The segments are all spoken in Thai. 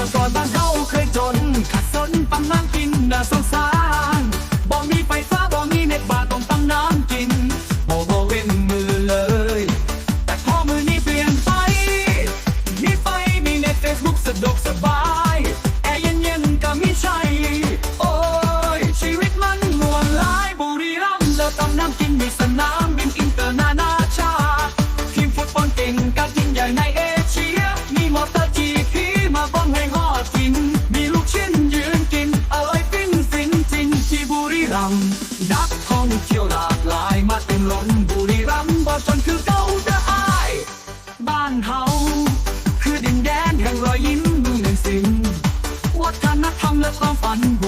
มื่อก่อนบ้านเฮาเคยจนขัดสนปังนน้งกินน่าสงสาร นักท่องเที่ยวหลากหลายมาเต็มล้นบุรีรัมย์บ่ชนคือเก่าเด้ออ้บ้านเฮาคือดินแดนแห่งรอยยิ้มมือหนึ่งสิ่งวัฒนธรรมและความฝันบุ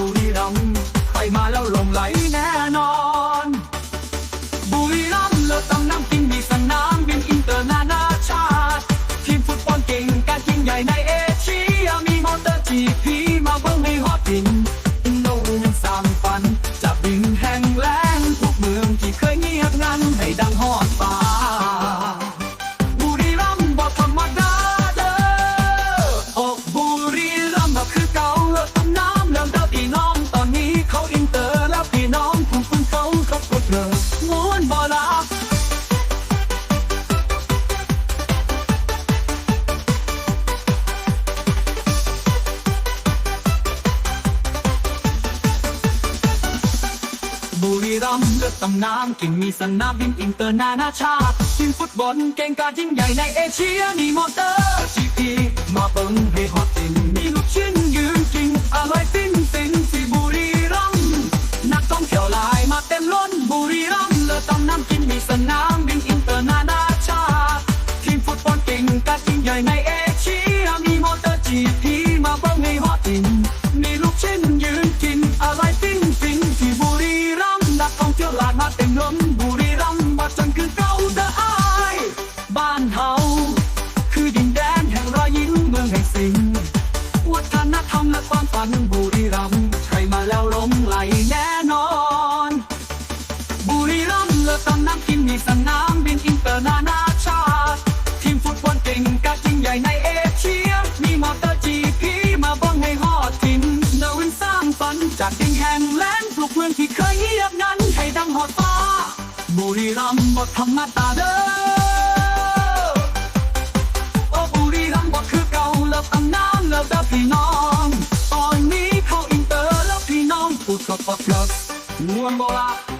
รมเลือดตำน้ำกินมีสนามบินอินเตอร์นานาชาติทีมฟุตบอลเก่งการยิ่งใหญ่ในเอเชียมีมอเตอร์จีพีมาเบิ้งให้ฮอตตินมีลูกชิ้นยืนกินอร่อยฟินฟินที่บุรีรัมย์นักท่องเที่ยวหลายมาเต็มล้นบุรีรัมย์เลือดตำน้ำกินมีสนามบินอินเตอร์นานาชาติทีมฟุตบอลเก่งการยิ่งใหญ่ในเอเชียมีมอเตอร์จีพีมาเบิ้งให้ฮอตติน ให้ดังฮอดฟ้า บุรีรัมย์บทธรรมตาเด้อโอ้บุรีรัมย์บอกคือเก่าเลิกตำน้ำเลิฟเด้อพี่น้อง ตอนนี้เข้าอินเตอร์แล้วพี่น้องพูดก็ปกเลิกนวลโบราณ